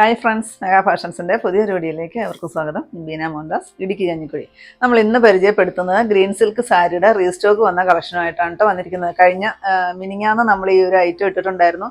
Hi friends mega ഫാഷൻസിന്റെ പുതിയൊരു വീഡിയോയിലേക്ക് അവർക്ക് സ്വാഗതം. ബീന മോഹൻദാസ് ഇടുക്കി കഞ്ഞിക്കുഴി. നമ്മൾ ഇന്ന് പരിചയപ്പെടുത്തുന്നത് ഗ്രീൻ സിൽക്ക് സാരിയുടെ റീസ്റ്റോക്ക് വന്ന കളക്ഷനുമായിട്ടാണ് കേട്ടോ വന്നിരിക്കുന്നത്. കഴിഞ്ഞ മിനിങ്ങാന്ന് നമ്മൾ ഈ ഒരു ഐറ്റം ഇട്ടിട്ടുണ്ടായിരുന്നു.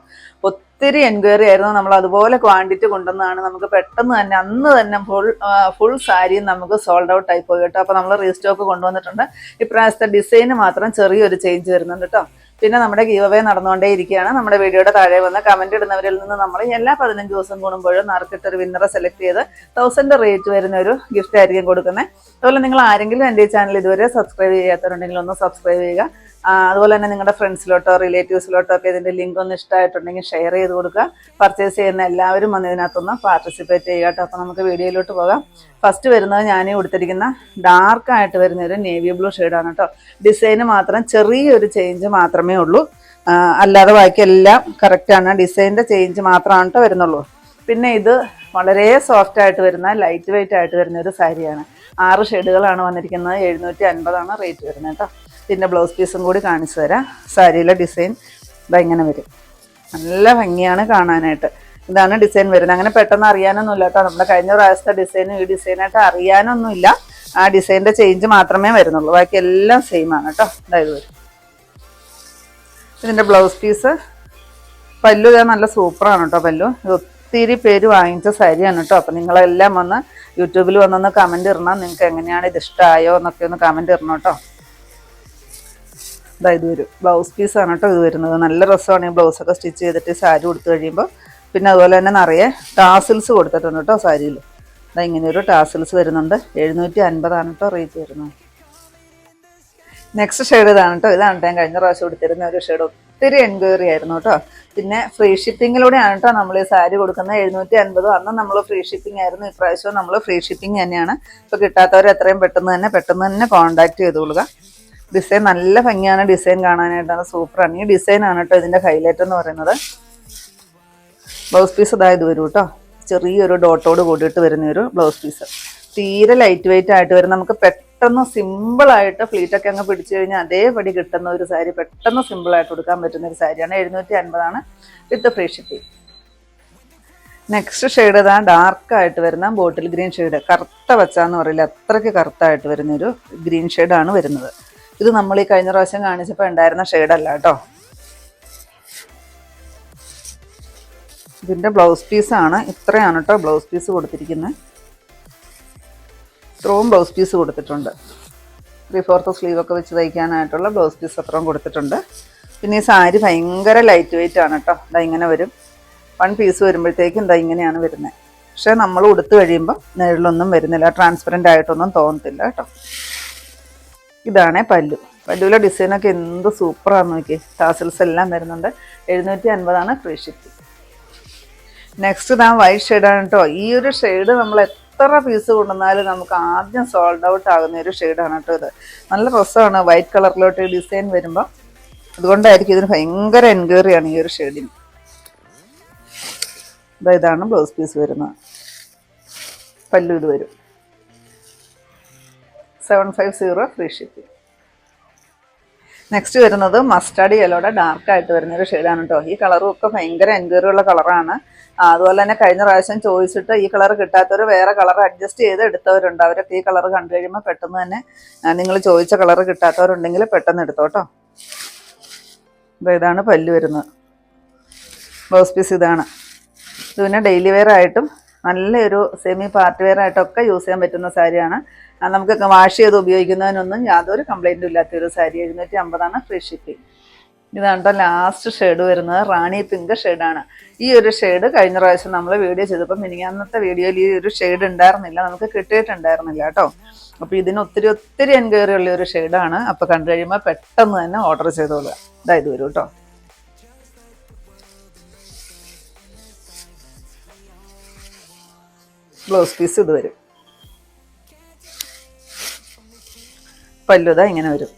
ഒത്തിരി എൻക്വയറി ആയിരുന്നു. നമ്മൾ അതുപോലെ ക്വാണ്ടിറ്റി കൊണ്ടുവന്നാണ് നമുക്ക് പെട്ടെന്ന് തന്നെ അന്ന് തന്നെ ഫുൾ ഫുൾ സാരിയും നമുക്ക് സോൾഡ് ഔട്ട് ആയി പോയി കേട്ടോ അപ്പോൾ നമ്മൾ റീസ്റ്റോക്ക് കൊണ്ടുവന്നിട്ടുണ്ട്. ഇപ്രാവശ്യത്തെ ഡിസൈന് മാത്രം ചെറിയൊരു ചേഞ്ച് വരുന്നുണ്ട് കേട്ടോ പിന്നെ നമ്മുടെ ഗീവ് അവേ നടന്നുകൊണ്ടേ ഇരിക്കുകയാണ്. നമ്മുടെ വീഡിയോയുടെ താഴെ വന്ന് കമന്റ് ഇടുന്നവരിൽ നിന്ന് നമ്മൾ എല്ലാ പതിനഞ്ച് ദിവസം കൂടുമ്പോഴും നറുക്കിട്ടൊരു വിന്നറെ സെലക്ട് ചെയ്ത് തൗസൻഡ് റേറ്റ് വരുന്ന ഒരു ഗിഫ്റ്റ് ആയിരിക്കും കൊടുക്കുന്നത് അതുപോലെ നിങ്ങൾ ആരെങ്കിലും എന്റെ ചാനൽ ഇതുവരെ സബ്സ്ക്രൈബ് ചെയ്യാത്തവരുണ്ടെങ്കിൽ ഒന്ന് സബ്സ്ക്രൈബ് ചെയ്യുക. അതുപോലെ തന്നെ നിങ്ങളുടെ ഫ്രണ്ട്സിലോട്ടോ റിലേറ്റീവ്സിലോട്ടോ ഒക്കെ ഇതിന്റെ ലിങ്ക് ഒന്ന് ഇഷ്ടമായിട്ടുണ്ടെങ്കിൽ ഷെയർ ചെയ്ത് കൊടുക്കുക. പർച്ചേസ് ചെയ്യുന്ന എല്ലാവരും വന്ന് ഇതിനകത്തൊന്ന് പാർട്ടിസിപ്പേറ്റ് ചെയ്യുക കേട്ടോ. അപ്പോൾ നമുക്ക് വീഡിയോയിലോട്ട് പോകാം. ഫസ്റ്റ് വരുന്നത് ഞാൻ കൊടുത്തിരിക്കുന്ന ഡാർക്ക് ആയിട്ട് വരുന്ന ഒരു നേവി ബ്ലൂ ഷെയ്ഡാണ് കേട്ടോ. ഡിസൈന് മാത്രം ചെറിയൊരു ചേഞ്ച് മാത്രമേ ഉള്ളൂ. അല്ലാതെ ബാക്കി എല്ലാം കറക്റ്റാണ് ഡിസൈനിന്റെ ചേഞ്ച് മാത്രമാണ് കേട്ടോ വരുന്നുള്ളൂ. പിന്നെ ഇത് വളരെ സോഫ്റ്റ് ആയിട്ട് വരുന്ന ലൈറ്റ് വെയിറ്റ് ആയിട്ട് വരുന്ന ഒരു സാരിയാണ് ആറ് ഷെയ്ഡുകളാണ് വന്നിരിക്കുന്നത്. എഴുന്നൂറ്റി അൻപതാണ് റേറ്റ് വരുന്നത് കേട്ടോ. പിന്നെ ബ്ലൗസ് പീസും കൂടി കാണിച്ചു തരാം. സാരിയിലെ ഡിസൈൻ ഇതാ വരും. നല്ല ഭംഗിയാണ് കാണാനായിട്ട്. ഇതാണ് ഡിസൈൻ വരുന്നത്. അങ്ങനെ പെട്ടെന്ന് അറിയാനൊന്നുമില്ല കേട്ടോ. നമ്മുടെ കഴിഞ്ഞ പ്രാവശ്യത്തെ ഡിസൈനും ഈ ഡിസൈനായിട്ട് അറിയാനൊന്നുമില്ല ആ ഡിസൈന്റെ ചേഞ്ച് മാത്രമേ വരുന്നുള്ളൂ. ബാക്കി എല്ലാം സെയിം ആണ് കേട്ടോ. അതായത് വരും. ഇതിന്റെ ബ്ലൗസ് പീസ് പല്ലു ഇതാ നല്ല സൂപ്പറാണ് കേട്ടോ പല്ലു. ഇത് ഒത്തിരി പേര് വാങ്ങിച്ച സാരിയാണ് കേട്ടോ. അപ്പം നിങ്ങളെല്ലാം വന്ന് യൂട്യൂബിൽ വന്നൊന്ന് കമന്റ് ഇടണം. നിങ്ങൾക്ക് എങ്ങനെയാണ് ഇത് ഇഷ്ടമായോ എന്നൊക്കെ ഒന്ന് കമന്റ് ഇടണം കേട്ടോ. ഇതാ ഇത് വരും. ബ്ലൗസ് പീസാണ് കേട്ടോ ഇത് വരുന്നത്. നല്ല രസമാണ് ഈ ബ്ലൗസൊക്കെ സ്റ്റിച്ച് ചെയ്തിട്ട് സാരി കൊടുത്തു കഴിയുമ്പോൾ പിന്നെ അതുപോലെ തന്നെ നിറയെ ടാസിൽസ് കൊടുത്തിട്ടുണ്ട് കേട്ടോ സാരിയിൽ. ഇതാ ഇങ്ങനെ ഒരു ടാസിൽസ് വരുന്നുണ്ട്. എഴുന്നൂറ്റി അൻപതാണ് കേട്ടോ റേറ്റ് വരുന്നത്. നെക്സ്റ്റ് ഷെയ്ഡ് ഇതാണ് കേട്ടോ. ഇതാണ് ഞാൻ കഴിഞ്ഞ പ്രാവശ്യം കൊടുത്തിരുന്ന ഒരു ഷെയ്ഡ് ഒത്തിരി എൻക്വയറി ആയിരുന്നു കേട്ടോ. പിന്നെ ഫ്രീ ഷിപ്പിങ്ങിലൂടെയാണ് കേട്ടോ നമ്മൾ ഈ സാരി കൊടുക്കുന്നത്. എഴുന്നൂറ്റി അൻപത് അന്ന് നമ്മൾ ഫ്രീ ഷിപ്പിംഗ് ആയിരുന്നു. ഇപ്രാവശ്യവും നമ്മൾ ഫ്രീ ഷിപ്പിംഗ് തന്നെയാണ്. ഇപ്പോൾ കിട്ടാത്തവർ എത്രയും പെട്ടെന്ന് തന്നെ പെട്ടെന്ന് തന്നെ കോൺടാക്ട് ചെയ്തോളുക. ഡിസൈൻ നല്ല ഭംഗിയാണ് ഡിസൈൻ കാണാനായിട്ട് അത് സൂപ്പറാണ് ഈ ഡിസൈനാണ് കേട്ടോ ഇതിന്റെ ഹൈലൈറ്റ് എന്ന് പറയുന്നത്. ബ്ലൗസ് പീസ് ഇതായത് വരും കേട്ടോ ചെറിയൊരു ഡോട്ടോട് കൂടിയിട്ട് വരുന്ന ഒരു ബ്ലൗസ് പീസ് തീരെ ലൈറ്റ് വെയിറ്റ് ആയിട്ട് വരും നമുക്ക് പെട്ടെന്ന് സിമ്പിളായിട്ട് ഫ്ലീറ്റൊക്കെ അങ്ങ് പിടിച്ചു കഴിഞ്ഞാൽ അതേപടി കിട്ടുന്ന ഒരു സാരി പെട്ടെന്ന് സിമ്പിളായിട്ട് കൊടുക്കാൻ പറ്റുന്ന ഒരു സാരിയാണ് എഴുന്നൂറ്റി അൻപതാണ് with free shipping next shade ഇതാ ഡാർക്കായിട്ട് വരുന്ന ബോട്ടിൽ ഗ്രീൻ ഷെയ്ഡ് കറുത്ത വച്ചാന്ന് പറയില്ല അത്രയ്ക്ക് കറുത്തായിട്ട് വരുന്നൊരു ഗ്രീൻ ഷെയ്ഡാണ് വരുന്നത്. ഇത് നമ്മൾ ഈ കഴിഞ്ഞ പ്രാവശ്യം കാണിച്ചപ്പോൾ ഉണ്ടായിരുന്ന ഷെയ്ഡല്ല കേട്ടോ. ഇതിന്റെ ബ്ലൗസ് പീസാണ് ഇത്രയാണ് കേട്ടോ ബ്ലൗസ് പീസ് കൊടുത്തിരിക്കുന്നത് ഇത്രയും ബ്ലൗസ് പീസ് കൊടുത്തിട്ടുണ്ട്. ത്രീ ഫോർത്ത് സ്ലീവ് ഒക്കെ വെച്ച് തയ്ക്കാനായിട്ടുള്ള ബ്ലൗസ് പീസ് അത്രയും കൊടുത്തിട്ടുണ്ട്. പിന്നെ ഈ സാരി ഭയങ്കര ലൈറ്റ് വെയിറ്റ് ആണ് കേട്ടോ. ഇതാ ഇങ്ങനെ വരും. വൺ പീസ് വരുമ്പോഴത്തേക്കും ഇതാ ഇങ്ങനെയാണ് വരുന്നത് പക്ഷേ നമ്മൾ ഉടുത്ത് കഴിയുമ്പോൾ നെഴിലൊന്നും വരുന്നില്ല. ട്രാൻസ്പെറന്റ് ആയിട്ടൊന്നും തോന്നത്തില്ല കേട്ടോ. ഇതാണേ പല്ലു. പല്ലുവിലെ ഡിസൈനൊക്കെ എന്ത് സൂപ്പറാന്ന് നോക്കി ടാസൽസ് എല്ലാം വരുന്നുണ്ട്. എഴുന്നൂറ്റി അൻപതാണ് ഫ്രീ നെക്സ്റ്റ് ഇതാ വൈറ്റ് ഷെയ്ഡാണ് കേട്ടോ ഈ ഒരു ഷെയ്ഡ് നമ്മൾ എത്ര പീസ് കൊണ്ടുവന്നാലും നമുക്ക് ആദ്യം സോൾഡ് ഔട്ട് ആകുന്ന ഒരു ഷെയ്ഡാണ് കേട്ടോ ഇത്. നല്ല രസമാണ്. വൈറ്റ് കളറിലോട്ട് ഡിസൈൻ വരുമ്പോൾ അതുകൊണ്ടായിരിക്കും ഇതിന് ഭയങ്കര എൻക്വയറിയാണ് ഈ ഒരു ഷെയ്ഡിന് ഇതാ ഇതാണ് ബ്ലൗസ് പീസ് വരുന്നത്. പല്ലു ഇത് വരും. Seven five zero free shipping. Next വരുന്നത് മസ്റ്റാർഡ് യെല്ലോടെ ഡാർക്ക് ആയിട്ട് വരുന്ന ഒരു ഷെയ്ഡാണ് കേട്ടോ ഈ കളറും ഒക്കെ ഭയങ്കര എൻക്വയറി ഉള്ള കളറാണ് അതുപോലെ തന്നെ കഴിഞ്ഞ പ്രാവശ്യം ചോദിച്ചിട്ട് ഈ കളർ കിട്ടാത്തവർ വേറെ കളർ അഡ്ജസ്റ്റ് ചെയ്ത് എടുത്തവരുണ്ട്. അവരൊക്കെ ഈ കളർ കണ്ടു കഴിയുമ്പോൾ പെട്ടെന്ന് തന്നെ നിങ്ങൾ ചോദിച്ച കളർ കിട്ടാത്തവരുണ്ടെങ്കിൽ പെട്ടെന്ന് എടുത്തോട്ടോ. ഇതാണ് പല്ല് വരുന്നത്. ബ്ലൗസ് പീസ് ഇതാണ്. ഇത് പിന്നെ ഡെയിലി വെയർ ആയിട്ടും നല്ലൊരു സെമി പാർട്ടി വെയർ ആയിട്ടൊക്കെ യൂസ് ചെയ്യാൻ പറ്റുന്ന സാരിയാണ്. നമുക്ക് വാഷ് ചെയ്ത് ഉപയോഗിക്കുന്നതിനൊന്നും യാതൊരു കംപ്ലൈന്റും ഇല്ലാത്ത ഒരു സാരി എഴുന്നൂറ്റി അമ്പതാണ് ഫ്രീ ഷിപ്പിംഗ് ഇതാണ്ടോ ലാസ്റ്റ് ഷെയ്ഡ് വരുന്നത് റാണി പിങ്ക് ഷെയ്ഡാണ് ഈ ഒരു ഷെയ്ഡ് കഴിഞ്ഞ പ്രാവശ്യം നമ്മൾ വീഡിയോ ചെയ്തപ്പോൾ മിനിങ്ങാന്നത്തെ വീഡിയോയിൽ ഈ ഒരു ഷെയ്ഡ് ഉണ്ടായിരുന്നില്ല. നമുക്ക് കിട്ടിയിട്ടുണ്ടായിരുന്നില്ല കേട്ടോ. അപ്പോൾ ഇതിന് ഒത്തിരി ഒത്തിരി എൻക്വയറി ഉള്ള ഒരു ഷെയ്ഡാണ് അപ്പോൾ കണ്ടു കഴിയുമ്പോൾ പെട്ടെന്ന് തന്നെ ഓർഡർ ചെയ്തോളുക. ഇതായത് വരും കേട്ടോ. ബ്ലൗസ് പീസ് ഇത് വരും. പല്ലുത ഇങ്ങനെ വരും.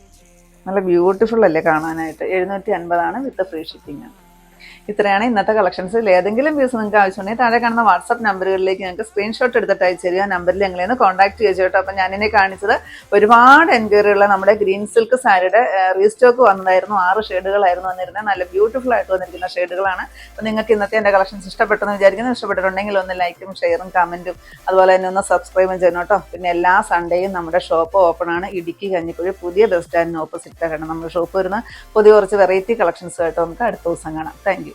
നല്ല ബ്യൂട്ടിഫുൾ അല്ലേ കാണാനായിട്ട്. എഴുന്നൂറ്റി അൻപതാണ് വിത്ത് ഫ്രീ ഷിപ്പിംഗ് ഇത്രയാണ് ഇന്നത്തെ കളക്ഷൻസിൽ ഏതെങ്കിലും പീസ് നിങ്ങൾക്ക് ആവശ്യമുണ്ടെങ്കിൽ താഴെ കാണുന്ന വാട്സപ്പ് നമ്പറുകളിലേക്ക് ഞങ്ങൾക്ക് സ്ക്രീൻഷോട്ട് എടുത്തിട്ട് അയച്ചു തരിക നമ്പറിൽ ഞങ്ങളെ കോൺടാക്ട് ചെയ്യുക കേട്ടോ. അപ്പം ഞാനിനെ കാണിച്ചത് ഒരുപാട് എൻക്വയറി ഉള്ള നമ്മുടെ ഗ്രീൻ സിൽക്ക് സാരിയുടെ റീസ്റ്റോക്ക് വന്നതായിരുന്നു. ആറ് ഷെയ്ഡുകളായിരുന്നു വന്നിരുന്നത്. നല്ല ബ്യൂട്ടിഫുൾ ആയിട്ട് വന്നിരിക്കുന്ന ഷെയ്ഡുകളാണ് അപ്പം നിങ്ങൾക്ക് ഇന്നത്തെ എന്റെ കളക്ഷൻസ് ഇഷ്ടപ്പെട്ടെന്ന് വിചാരിക്കുന്നു. ഇഷ്ടപ്പെട്ടിട്ടുണ്ടെങ്കിൽ ഒന്ന് ലൈക്കും ഷെയറും കമന്റും അതുപോലെ തന്നെ ഒന്ന് സബ്സ്ക്രൈബും ചെയ്യണം കേട്ടോ. പിന്നെ എല്ലാ സൺഡേയും നമ്മുടെ ഷോപ്പ് ഓപ്പൺ ആണ്. ഇടുക്കി കഞ്ഞിക്കുഴി പുതിയ ബസ് സ്റ്റാൻഡിന് ഓപ്പോസിറ്റ് ആണ് നമ്മുടെ ഷോപ്പ് വരുന്ന പുതിയ കുറച്ച് വെറൈറ്റി കളക്ഷൻസ് ആയിട്ട് നമുക്ക് അടുത്ത ദിവസം കാണാം. താങ്ക്